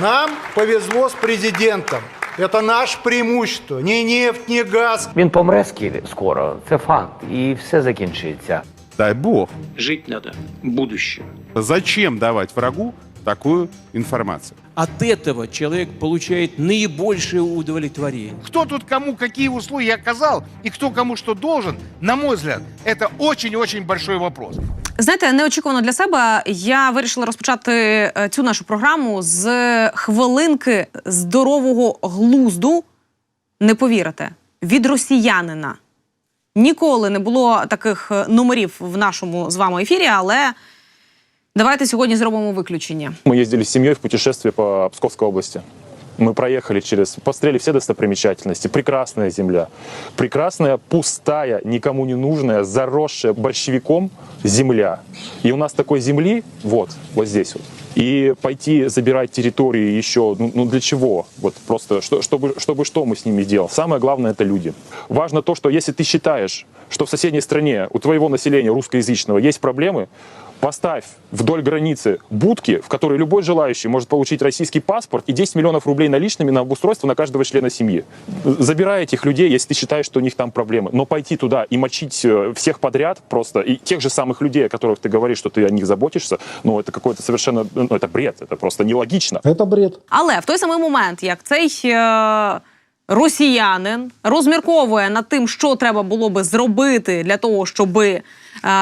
Нам повезло с президентом. Это наше преимущество. Ни нефть, ни газ. Він помре скілі скоро, це факт, і все закінчиться. Дай бог. Жить надо будущим. Зачем давать врагу такую информацию? От этого человек получает наибольшее удовлетворение. Кто тут кому какие услуги оказал и кто кому что должен, на мой взгляд, это очень-очень большой вопрос. Знаєте, неочікувано для себе я вирішила розпочати е, цю нашу програму з хвилинки здорового глузду. Не повірите, від росіянина. Ніколи не було таких е, номерів в нашому з вами ефірі, але давайте сьогодні зробимо виключення. Мы ездили с семьей в путешествие по Псковской области. Мы проехали через, посмотрели все достопримечательности. Прекрасная земля. Прекрасная, пустая, никому не нужная, заросшая большевиком земля. И у нас такой земли, вот, вот здесь вот. И пойти забирать территории еще, ну, ну для чего? Вот просто, что, чтобы, чтобы что мы с ними делали? Самое главное это люди. Важно то, что если ты считаешь, что в соседней стране у твоего населения русскоязычного есть проблемы, Поставь вдоль границы будки, в которой любой желающий может получить российский паспорт и 10 миллионов рублей наличными на обустройство на каждого члена семьи. Забирай этих людей, если ты считаешь, что у них там проблемы. Но пойти туда и мочить э, всех подряд просто, и тех же самых людей, о которых ты говоришь, что ты о них заботишься, ну это какой-то совершенно, ну это бред, это просто нелогично. Это бред. Але в той самий момент, як цей е, росіянин розмірковує над тим, що треба було би зробити для того, щоби е,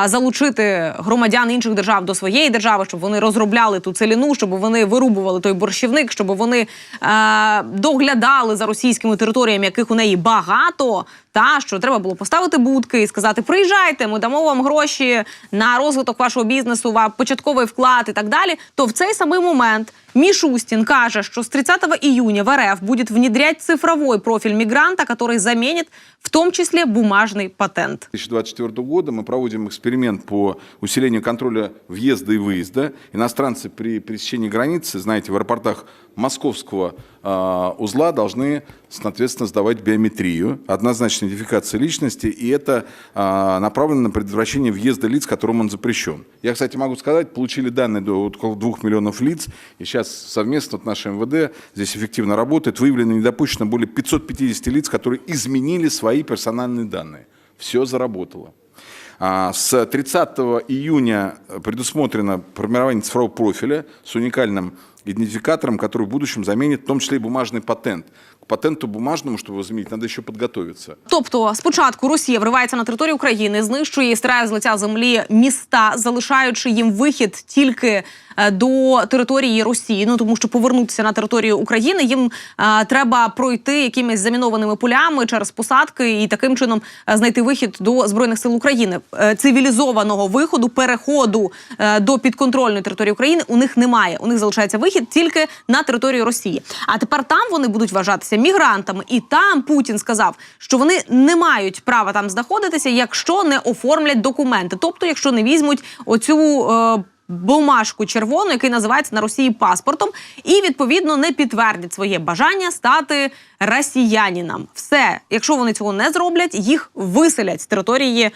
залучити громадян інших держав до своєї держави, щоб вони розробляли ту целіну, щоб вони вирубували той борщівник, щоб вони е, доглядали за російськими територіями, яких у неї багато. Та що треба було поставити будки і сказати: приїжджайте, ми дамо вам гроші на розвиток вашого бізнесу, ва- початковий вклад і так далі. То в цей самий момент Мишустин каже, что с 30 июня в РФ будет внедрять цифровой профиль мигранта, который заменит в том числе бумажный патент. 2024 года мы проводим эксперимент по усилению контроля въезда и выезда. Иностранцы при пересечении границы, знаете, в аэропортах московского э, узла должны, соответственно, сдавать биометрию, однозначная идентификация личности, и это э, направлено на предотвращение въезда лиц, которым он запрещен. Я, кстати, могу сказать, получили данные до около двух миллионов лиц, и сейчас совместно вот наше МВД здесь эффективно работает, выявлено и не допущено более 550 лиц, которые изменили свои персональные данные. Все заработало. А, С 30 июня предусмотрено формирование цифрового профиля с уникальным идентификатором, который в будущем заменит в том числе и бумажный патент. Патенту бумажному, чтобы его заменить, надо еще. Тобто, спочатку Росія вривається на територію України, знищує і стирає з лиця землі міста, залишаючи їм вихід тільки е, до території Росії. Ну тому що повернутися на територію України їм е, треба пройти якимись замінованими полями через посадки і таким чином е, знайти вихід до збройних сил України. Е, цивілізованого виходу, переходу е, до підконтрольної території України у них немає. У них залишається вихід тільки на територію Росії. А тепер там вони будуть вважатися мігрантами, і там Путін сказав, що вони не мають права там знаходитися, якщо не оформлять документи, тобто, якщо не візьмуть оцю. Е, Бумажку червону, який називається на Росії паспортом, і відповідно не підтвердять своє бажання стати росіянінам. Все, якщо вони цього не зроблять, їх виселять з території е,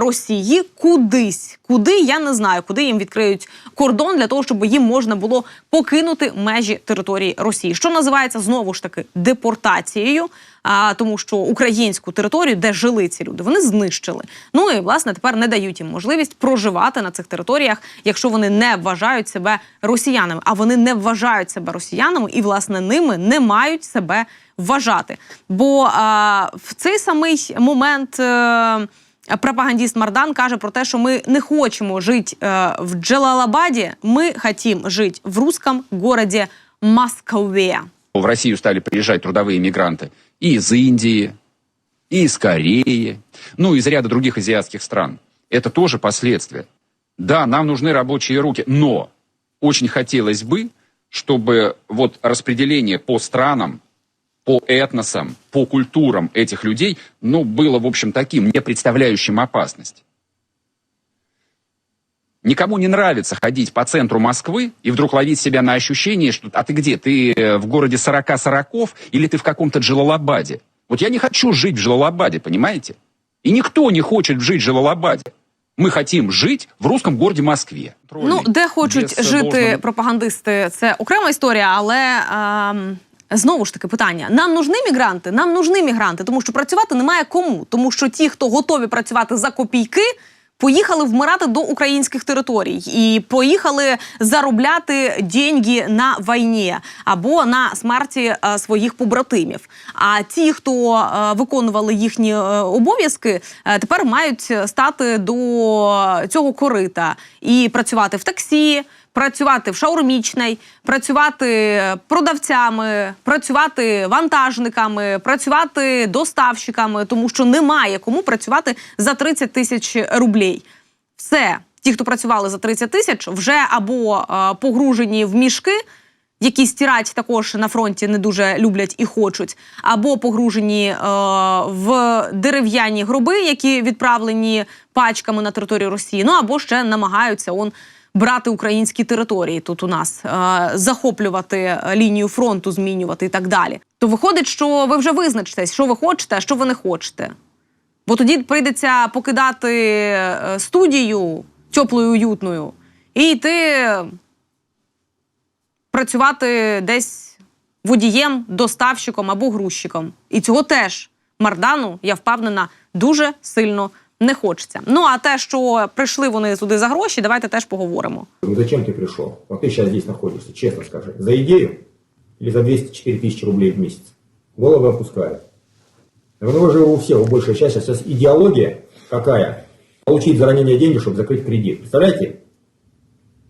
Росії кудись. Куди я не знаю, куди їм відкриють кордон для того, щоб їм можна було покинути межі території Росії, що називається знову ж таки депортацією. А тому, що українську територію, де жили ці люди, вони знищили. Ну і власне тепер не дають їм можливість проживати на цих територіях, якщо вони не вважають себе росіянами. А вони не вважають себе росіянами і власне ними не мають себе вважати. Бо а, в цей самий момент. Е, Пропагандіст Мардан каже про те, що ми не хочемо жити е, в Джалалабаді, ми хотім жити в русском городі Москве. В Россию стали приезжать трудовые мигранты и из Индии, и из Кореи, ну, из ряда других азиатских стран. Это тоже последствия. Да, нам нужны рабочие руки, но очень хотелось бы, чтобы вот распределение по странам, по этносам, по культурам этих людей, ну, было, в общем, таким, не представляющим опасность. Никому не нравится ходить по центру Москвы и вдруг ловить себя на ощущение, что «а ты где? Ты э, в городе 40 сороков или ты в каком-то Джалалабаде?» Вот я не хочу жить в Джалалабаде, понимаете? И никто не хочет жить в Джалалабаде. Мы хотим жить в русском городе Москве. Ну, де хочуть Без жити должного- пропагандисти, це окрема історія, але. ем, Знову ж таки питання: нам нужні мігранти? Нам нужні мігранти, тому що працювати немає кому. Тому що ті, хто готові працювати за копійки, поїхали вмирати до українських територій і поїхали заробляти деньги на війні або на смерті е, своїх побратимів. А ті, хто е, виконували їхні е, обов'язки, тепер мають стати до цього корита і працювати в таксі. Працювати в шаурмічній, працювати продавцями, працювати вантажниками, працювати доставщиками, тому що немає кому працювати за 30 тисяч рублей. Все, ті, хто працювали за 30 тисяч, вже або е, погружені в мішки, які стирать також на фронті не дуже люблять і хочуть, або погружені е, в дерев'яні гроби, які відправлені пачками на територію Росії. Ну або ще намагаються он брати українські території тут у нас, е, захоплювати лінію фронту, змінювати і так далі. То виходить, що ви вже визначитесь, що ви хочете, а що ви не хочете. Бо тоді прийдеться покидати е, студію теплою, уютною і йти працювати десь водієм, доставщиком або грузчиком. І цього теж Мардану, я впевнена, дуже сильно не хочеться. Ну а те, що прийшли вони сюди за гроші, давайте теж поговоримо. Ну зачем ты пришел? Вот ты сейчас здесь находишься, честно скажи. За идею или за 204 тысячи рублей в месяц? Головы опускают. У него же у всех, у большей части сейчас идеология какая? Получить за ранение деньги, чтобы закрыть кредит. Представляете?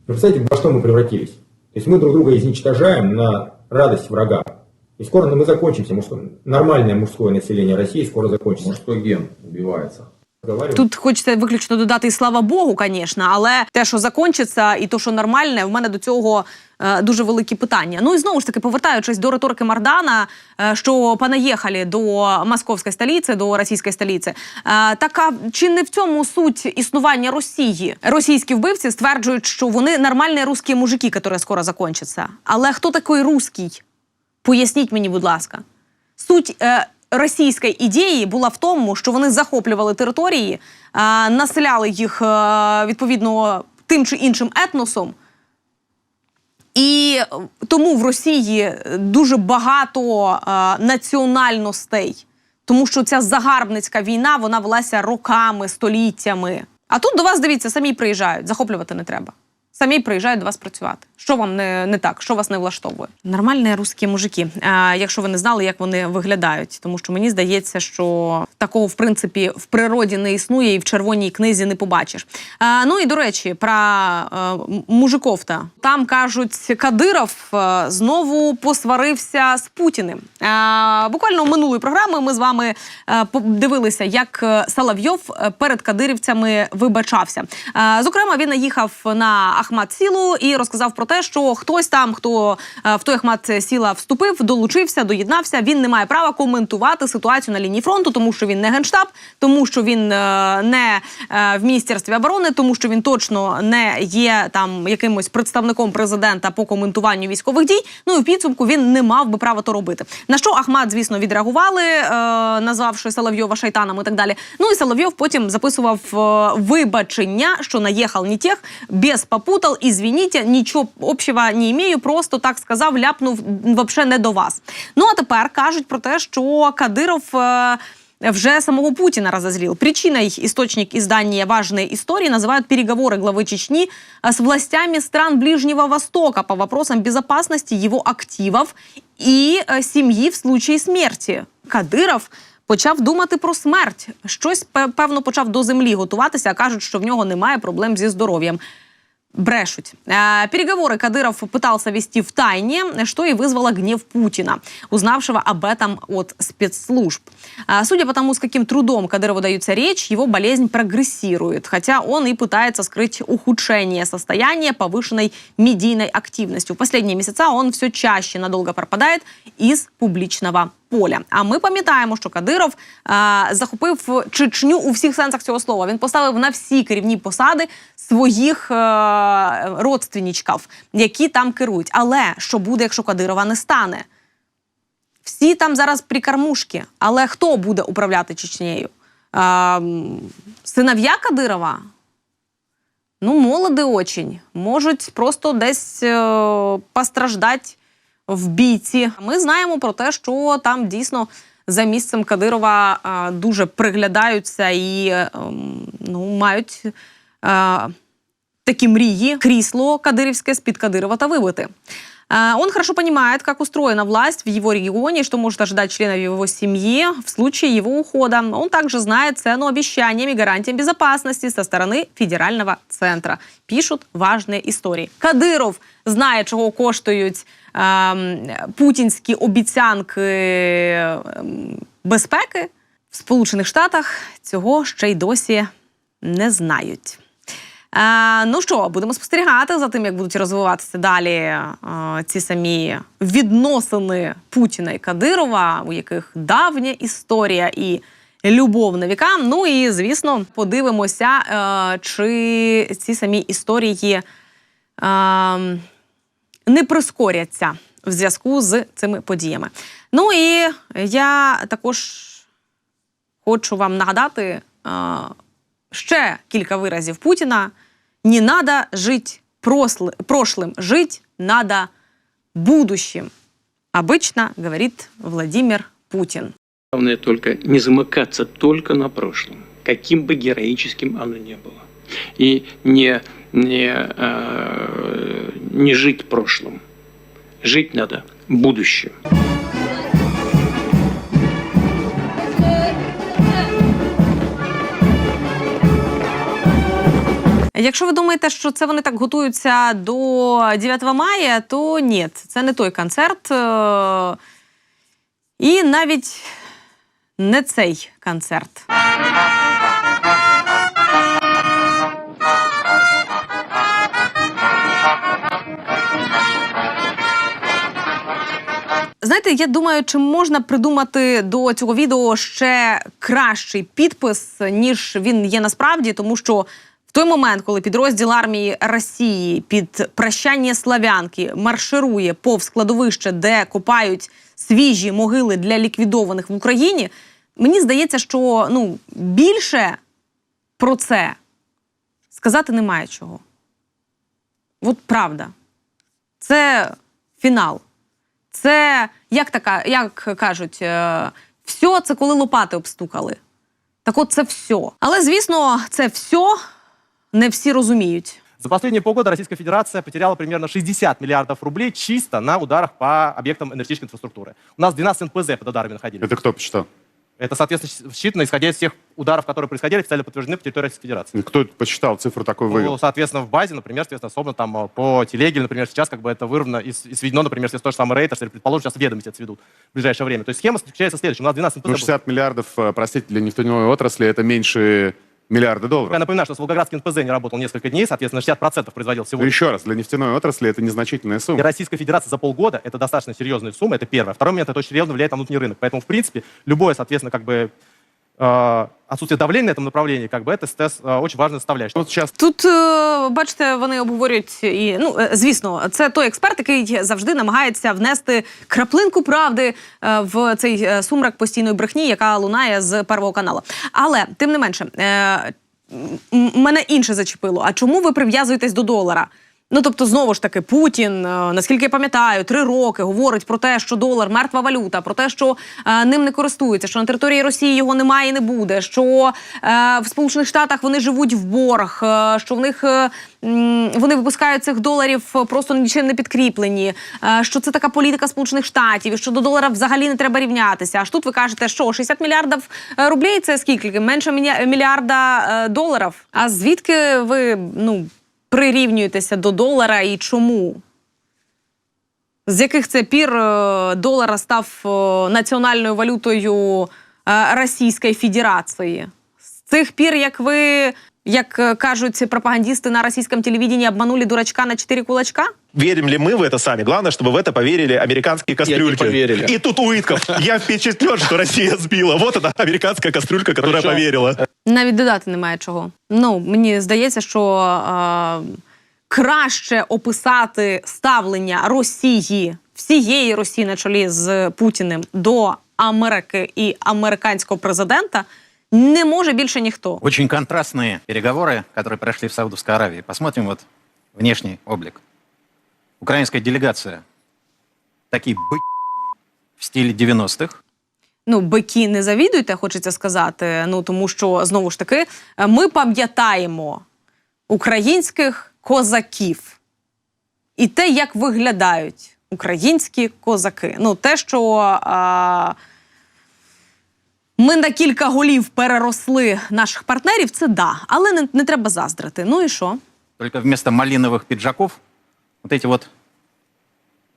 Вы представляете, во что мы превратились? То есть мы друг друга изничтожаем на радость врага. И скоро мы закончимся, мужское, нормальное мужское население России скоро закончится. Мужской ген убивается. Тут хочеться виключно додати і слава Богу, звісно, але те, що закінчиться, і то, що нормальне, в мене до цього е, дуже великі питання. Ну і знову ж таки, повертаючись до риторики Мардана, е, що понаїхали до московської столиці, до російської столиці. Е, так а чи не в цьому суть існування Росії? Російські вбивці стверджують, що вони нормальні русські мужики, які скоро закінчаться. Але хто такий русський? Поясніть мені, будь ласка. Суть е, російської ідеї була в тому, що вони захоплювали території, е, населяли їх е, відповідно тим чи іншим етносом. І тому в Росії дуже багато е, національностей, тому що ця загарбницька війна вона велася роками, століттями. А тут до вас дивіться, самі приїжджають, захоплювати не треба. Самі приїжджають до вас працювати. Що вам не, не так? Що вас не влаштовує? Нормальні русські мужики. А, якщо ви не знали, як вони виглядають, тому що мені здається, що такого в принципі в природі не існує і в червоній книзі не побачиш. А, ну і до речі, про а, мужиков-то. там кажуть, Кадиров знову посварився з Путіним. А, буквально в минулої програми ми з вами подивилися, як Соловйов перед кадирівцями вибачався. А, зокрема, він наїхав на Ахмат Сілу і розказав про те, що хтось там, хто е, в той Ахмат Сіла вступив, долучився, доєднався. Він не має права коментувати ситуацію на лінії фронту, тому що він не генштаб, тому що він е, не е, в міністерстві оборони, тому що він точно не є там якимось представником президента по коментуванню військових дій. Ну і в підсумку він не мав би права то робити. На що Ахмат, звісно, відреагували, назвавши Соловйова шайтаном і так далі. Ну і Соловйов потім записував вибачення, що наїхав не тех, без попутал, извините, нічого общего не имею, просто так сказав, ляпнув вообще не до вас. Ну а тепер кажуть про те, що Кадиров. е, вже самого Путина разозлил. Причиной источник издания «Важные истории» называют переговоры главы Чечни а, с властями стран Ближнего Востока по вопросам безопасности его активов и э, семьи в случае смерти. Кадиров почав думати про смерть. Щось, пе- певно, почав до землі готуватися, а кажуть, що в нього немає проблем зі здоров'ям. Брешуть. Э, Переговоры Кадыров пытался вести в тайне, что и вызвало гнев Путина, узнавшего об этом от спецслужб. А, Судя по тому, с каким трудом Кадырову дается речь, его болезнь прогрессирует, хотя он и пытается скрыть ухудшение состояния повышенной медийной активностью. В последние месяца он все чаще надолго пропадает из публичного поля. А ми пам'ятаємо, що Кадиров е, захопив Чечню у всіх сенсах цього слова. Він поставив на всі керівні посади своїх е, родственничків, які там керують. Але що буде, якщо Кадирова не стане? Всі там зараз прикармушки. Але хто буде управляти Чечнею? Е, синов'я Кадирова? ну, молоді очень, можуть просто десь е, постраждати в бійці. Ми знаємо про те, що там дійсно за місцем Кадирова е, дуже приглядаються і е, м, ну, мають е, такі мрії крісло кадыровское с-под Кадырова то выбыты. А, Он хорошо понимает, как устроена власть в его регионе, что может ожидать членов его семьи в случае его ухода. Он также знает цену обещаниям и гарантиям безопасности со стороны федерального центра. Пишут важные истории. Кадиров знає, чого коштують ем, путінські обіцянки ем, безпеки. В Сполучених Штатах цього ще й досі не знають. Е, ну що, будемо спостерігати за тим, як будуть розвиватися далі е, ці самі відносини Путіна і Кадирова, у яких давня історія і любов на вікам. Ну і звісно, подивимося, е, чи ці самі історії е, не прискоряться в зв'язку з цими подіями. Ну і я також хочу вам нагадати е, ще кілька виразів Путіна. Не надо жить прослы- прошлым, жить надо будущим. Обычно говорит Владимир Путин. Главное только не замыкаться только на прошлом, каким бы героическим оно ни было. И не, не, э, не жить прошлым. Жить надо будущим. Якщо ви думаєте, що це вони так готуються до 9 мая, то ні, це не той концерт. е, І навіть не цей концерт. Знаєте, я думаю, чи можна придумати до цього відео ще кращий підпис, ніж він є насправді, тому що в той момент, коли підрозділ армії Росії під прощання славянки марширує повз складовище, де копають свіжі могили для ліквідованих в Україні, мені здається, що ну більше про це сказати немає чого. От правда. Це фінал. Це як така, як кажуть, е, все це коли лопати обстукали. Так от це все. Але звісно, це все не всі розуміють. За последние полгода Российская Федерация потеряла примерно 60 миллиардов рублей чисто на ударах по объектам энергетической инфраструктуры. У нас 12 НПЗ под ударами находились. Это кто посчитал? Это, соответственно, считано, исходя из тех ударов, которые происходили, официально подтверждены по территории Российской Федерации. Кто посчитал цифру такой вывел? Ну, соответственно, в базе, например, соответственно, особенно там э, по телеге, например, сейчас как бы это вырвано и, и сведено, например, если тот же самый рейтер, если, предположим, сейчас ведомости это сведут в ближайшее время. То есть схема заключается в следующем. У нас 12 НПЗ Ну, было. 60 миллиардов, э, простите, для нефтяной отрасли это меньше миллиарда Я долларов. напоминаю, что с Волгоградский НПЗ не работал несколько дней, соответственно, 60% производил всего. Еще раз, для нефтяной отрасли это незначительная И сумма. Российская Федерация за полгода это достаточно серьезная сумма, это первое. Второй момент, это очень серьезно влияет на внутренний рынок. Поэтому, в принципе, любое, соответственно, как бы отсутствие давления на этом направлении, как бы это СТС э, очень важная составляющая. Вот сейчас Тут, е, бачите, вони обговорюють і ну е, звісно, це той експерт, який завжди намагається внести краплинку правди е, в цей е, сумрак постійної брехні, яка лунає з первого каналу. Але тим не менше, е, м- мене інше зачепило. А чому ви прив'язуєтесь до долара? Ну тобто, знову ж таки, Путін, е, наскільки я пам'ятаю, три роки говорить про те, що долар мертва валюта, про те, що е, ним не користуються, що на території Росії його немає і не буде. Що е, в Сполучених Штатах вони живуть в борг, е, що в них е, вони випускають цих доларів е, просто нічим не підкріплені. е, що це така політика Сполучених Штатів, і що до долара взагалі не треба рівнятися. Аж тут ви кажете, що 60 мільярдів е, рублей це скільки? Менше мільярда доларів. А звідки ви ну? Прирівнюєтеся до долара і чому? З яких це пір долара долар став е, національною валютою е, Російської Федерації? З цих пір, як ви, як е, кажуть пропагандисти на російському телевіденні, обманули дурачка на чотири кулачка? Верим ли мы в это сами? Главное, чтобы в это поверили американские кастрюльки. поверили. И тут Уитков. Я впечатлен, что Россия сбила. Вот она, американская кастрюлька, которая Причем- поверила. Навіть додати немає чого. Ну, мені здається, що е, краще описати ставлення Росії, всієї Росії на чолі з Путіним до Америки і американського президента, Не може більше ніхто. Очень контрастные переговоры, которые прошли в Саудовской Аравии. Посмотрим вот внешний облик. Украинская делегация. Такие бы в стиле 90-х. Ну, бики не завідуйте, хочеться сказати. Ну тому що знову ж таки е, ми пам'ятаємо українських козаків і те, як виглядають українські козаки. Ну, те, що а, ми на кілька голів переросли наших партнерів, це да, але не, не треба заздрити. Ну і що? Только вместо малиновых пиджаков вот эти вот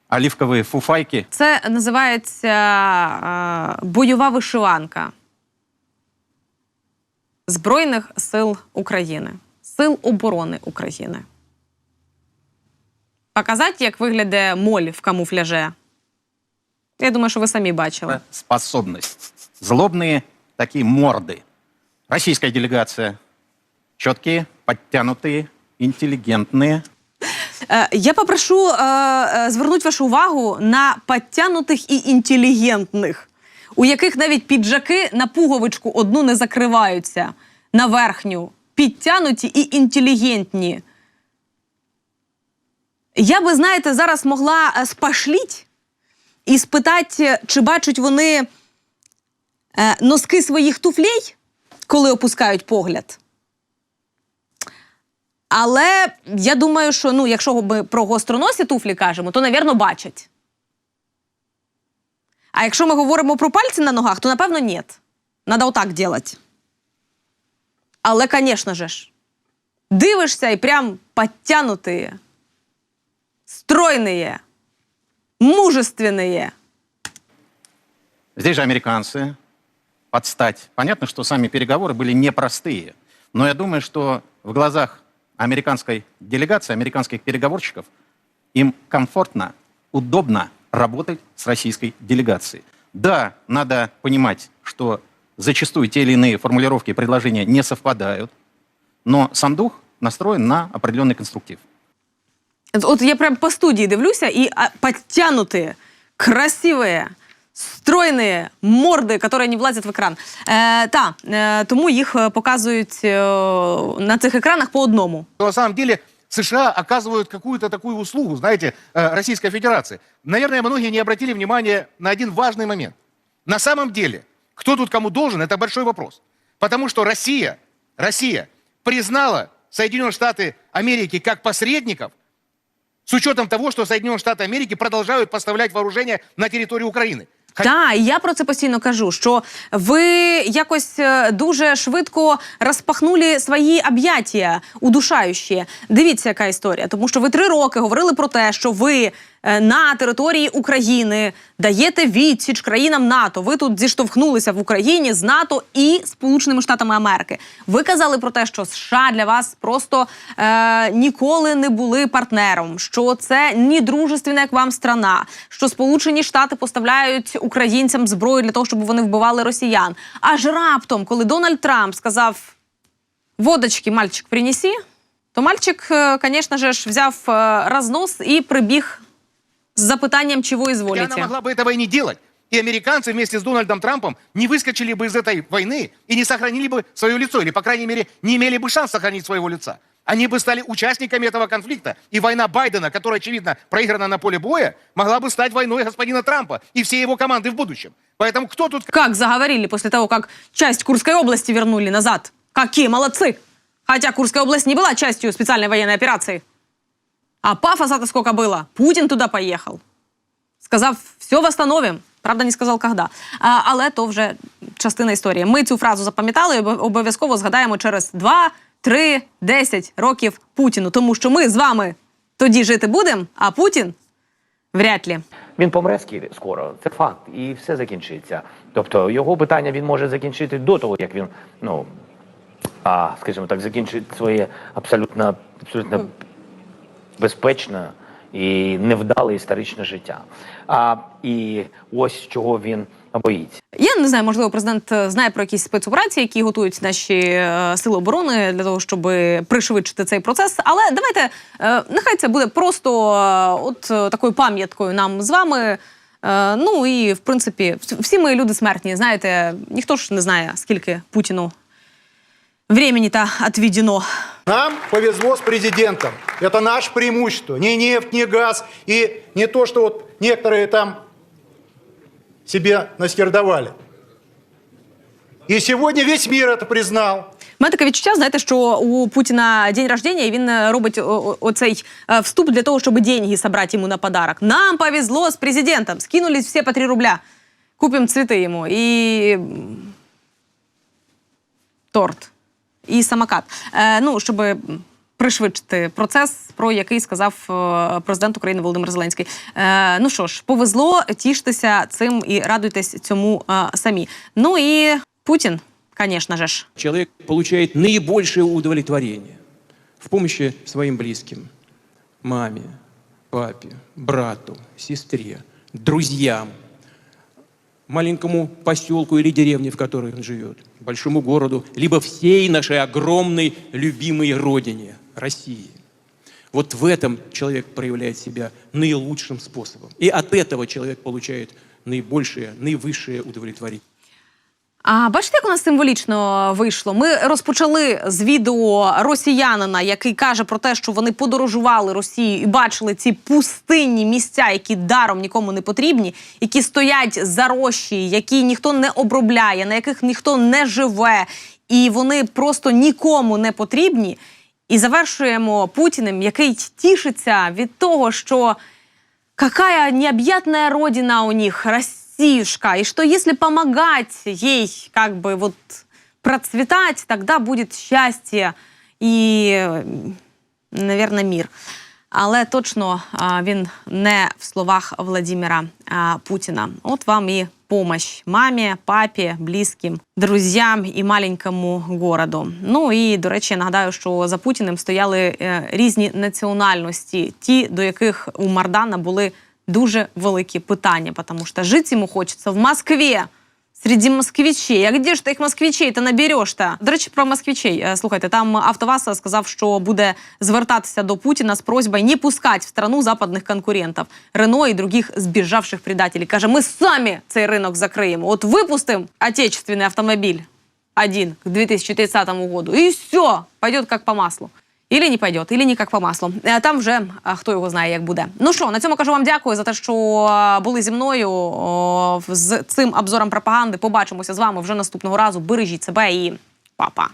оливковые фуфайки. Це називається е, бойова вишиванка Збройних сил України, Сил оборони України. Показати, як виглядає моль в камуфляже. Я думаю, що ви самі бачили. способность. Злобные такие морды. Российская делегация. Четкие, подтянутые, интеллигентные. Е, я попрошу е, е, звернути вашу увагу на підтянутих і інтелігентних, у яких навіть піджаки на пуговичку одну не закриваються на верхню. Підтянуті і інтелігентні. Я би, знаєте, зараз могла е, спашліть і спитати, чи бачать вони е, носки своїх туфлей, коли опускають погляд. Але я думаю, що ну, якщо ми про гостроносі туфлі кажемо, то, навірно, бачать. А якщо ми говоримо про пальці на ногах, то напевно ні. Надо отак делать. Але, звісно ж, дивишся і прям підтянуті, стройні, мужественні. Здесь же американцы под стать. Понятно, что сами переговоры были непростые. Но я думаю, что в глазах американской делегации, американских переговорщиков, им комфортно, удобно работать с российской делегацией. Да, надо понимать, что зачастую те или иные формулировки и предложения не совпадают, но сам дух настроен на определенный конструктив. От я прям по студії дивлюся і а, підтянуті, красиві, стройні морди, які не влазять в екран. Е, та, е, тому їх е, показують е, на цих екранах по одному. На самом деле США оказывают какую-то такую услугу, знаете, э, Российской Федерации. Наверное, многие не обратили внимания на один важный момент. На самом деле, кто тут кому должен, это большой вопрос. Потому что Россия, Россия признала Соединенные Штаты Америки как посредников с учетом того, что Соединенные Штаты Америки продолжают поставлять вооружение на территорию Украины. Так, і я про це постійно кажу, що ви якось е, дуже швидко розпахнули свої об'яття удушаючі. Дивіться, яка історія. Тому що ви три роки говорили про те, що ви е, на території України даєте відсіч країнам НАТО. Ви тут зіштовхнулися в Україні з НАТО і Сполученими Штатами Америки. Ви казали про те, що США для вас просто е, ніколи не були партнером, що це ні дружественна, як вам страна, що Сполучені Штати поставляють українцям зброю для того, щоб вони вбивали росіян. Аж раптом, коли Дональд Трамп сказав водочки, мальчик, принеси, то мальчик, звісно ж, взяв е, рознос і прибіг з запитанням, чого Хотя ізволіте. она могла бы этого и не делать. И американцы вместе с Дональдом Трампом не выскочили бы из этой войны и не сохранили бы свое лицо, или, по крайней мере, не имели бы шанс сохранить своего лица. Они бы стали участниками этого конфликта. И война Байдена, которая, очевидно, проиграна на поле боя, могла бы стать войной господина Трампа и всей его команды в будущем. Поэтому кто тут Как заговорили после того, как часть Курской области вернули назад? Какие молодцы! Хотя Курская область не была частью специальной военной операции. А пафоса-то сколько было? Путин туда поехал. Сказав, все восстановим. Правда, не сказав. А, але то вже частина історії. Ми цю фразу запам'ятали і обов'язково згадаємо через 2, 3, 10 років Путіну. Тому що ми з вами тоді жити будемо, а Путін вряд ли. Він помре скі- скоро, це факт, і все закінчиться. Тобто його питання він може закінчити до того, як він, ну а, скажімо так, закінчить своє абсолютно, абсолютно безпечне і невдале історичне життя. А і ось чого він боїться. Я не знаю, можливо, президент е, знає про якісь спецоперації, які готують наші е, сили оборони для того, щоб пришвидшити цей процес. Але давайте е, нехай це буде просто е, от е, такою пам'яткою нам з вами. Е, ну і в принципі, всі ми люди смертні. Знаєте, ніхто ж не знає, скільки Путіну времени та відведено. Нам повезло с президентом. Это наше преимущество. Ни нефть, ни газ. И не то, что вот некоторые там себе наскердовали. И сегодня весь мир это признал. У мене таке відчуття, знаєте, що у Путіна день рождения, і він е, робить о- о- оцей е, вступ для того, щоб деньги собрати йому на подарок. Нам повезло з президентом. Скинулись всі по 3 рубля. Купимо цвіти йому. І м, торт. І самокат. Е, ну, щоб пришвидшити процес, про який сказав е, президент України Володимир Зеленський. Е, ну що ж, повезло, тіштеся цим і радуйтесь цьому е, самі. Ну і Путін, звісно ж. Человек получает наибольшее удовлетворение в помощи своим близким, маме, папе, брату, сестре, друзьям, маленькому поселку или деревне, в которой он живет, большому городу, либо всей нашей огромной любимой родине, России. Вот в этом человек проявляет себя наилучшим способом. И от этого человек получает наибольшее, наивысшее удовлетворение. А бачите, як у нас символічно вийшло? Ми розпочали з відео росіянина, який каже про те, що вони подорожували Росію і бачили ці пустинні місця, які даром нікому не потрібні, які стоять зарощі, які ніхто не обробляє, на яких ніхто не живе, і вони просто нікому не потрібні. І завершуємо Путіним, який тішиться від того, що какая необъятная родина у них, Россиюшка, и что если помогать ей как бы вот процветать, тогда будет счастье и, наверное, мир. Але точно він не в словах Владимира Путіна. От вам і помощь мамі, папі, близьким, друзям і маленькому городу. Ну і до речі, нагадаю, що за Путіним стояли е, різні національності, ті, до яких у Мардана були дуже великі питання, тому що жити йому хочеться в Москві. Среди москвичей. А где ж ти їх москвичей-то набереш-то? До речі, про москвичей. Е, Слухайте, там АвтоВАЗ сказав, що буде звертатися до Путіна з просьбою не пускати в страну западних конкурентів Рено і других збіжавших предателей. Каже, ми самі цей ринок закриємо. От випустимо отечественний автомобіль один к 2030 году, і все, пойдет как по маслу. Или не пойдет, ілі не як по маслу. Е, Там вже хто його знає, як буде. Ну що, на цьому кажу вам дякую за те, що були зі мною з цим обзором пропаганди. Побачимося з вами вже наступного разу. Бережіть себе і па-па.